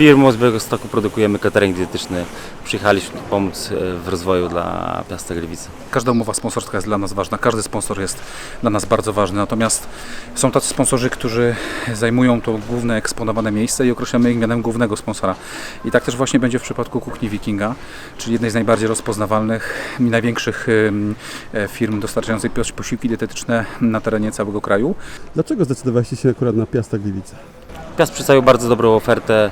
firmą z Białegostoku produkujemy catering dietetyczny. Przyjechaliśmy tu pomóc e, w rozwoju dla Piasta Gliwice. Każda umowa sponsorska jest dla nas ważna, każdy sponsor jest dla nas bardzo ważny. Natomiast są tacy sponsorzy, którzy zajmują to główne eksponowane miejsce i określamy ich mianem głównego sponsora. I tak też właśnie będzie w przypadku Kuchni Wikinga, czyli jednej z najbardziej rozpoznawalnych i największych e, firm dostarczających pos- posiłki dietetyczne na terenie całego kraju. Dlaczego zdecydowaliście się akurat na Piasta Gliwice? Piast przedstawił bardzo dobrą ofertę.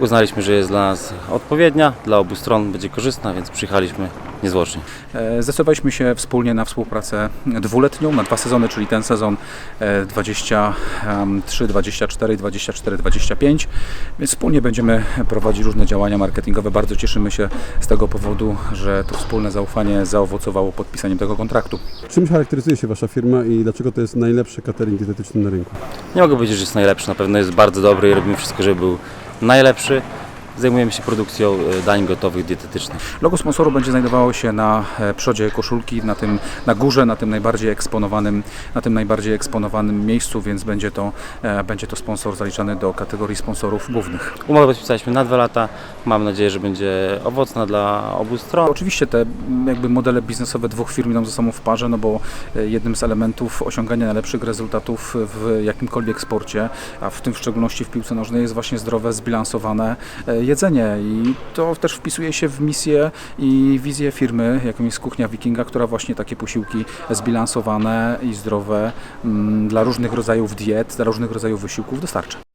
Uznaliśmy, że jest dla nas odpowiednia, dla obu stron będzie korzystna, więc przyjechaliśmy niezwłocznie. E, Zdecydowaliśmy się wspólnie na współpracę dwuletnią, na dwa sezony, czyli ten sezon e, 23, 24 i 24, 25. Więc wspólnie będziemy prowadzić różne działania marketingowe. Bardzo cieszymy się z tego powodu, że to wspólne zaufanie zaowocowało podpisaniem tego kontraktu. Czym charakteryzuje się Wasza firma i dlaczego to jest najlepszy catering dietetyczny na rynku? Nie mogę powiedzieć, że jest najlepszy, na pewno jest bardzo dobry i robimy wszystko, żeby był najlepszy. Zajmujemy się produkcją e, dań gotowych, dietetycznych. Logo sponsoru będzie znajdowało się na e, przodzie koszulki, na tym na górze, na tym najbardziej eksponowanym, na tym najbardziej eksponowanym miejscu, więc będzie to, e, będzie to sponsor zaliczany do kategorii sponsorów głównych. Umowę podpisaliśmy na dwa lata. Mam nadzieję, że będzie owocna dla obu stron. Oczywiście te jakby modele biznesowe dwóch firm idą ze sobą w parze, no bo jednym z elementów osiągania najlepszych rezultatów w jakimkolwiek sporcie, a w tym w szczególności w piłce nożnej jest właśnie zdrowe, zbilansowane jedzenie i to też wpisuje się w misję i wizję firmy, jaką jest Kuchnia Wikinga, która właśnie takie posiłki zbilansowane i zdrowe mm, dla różnych rodzajów diet, dla różnych rodzajów wysiłków dostarcza.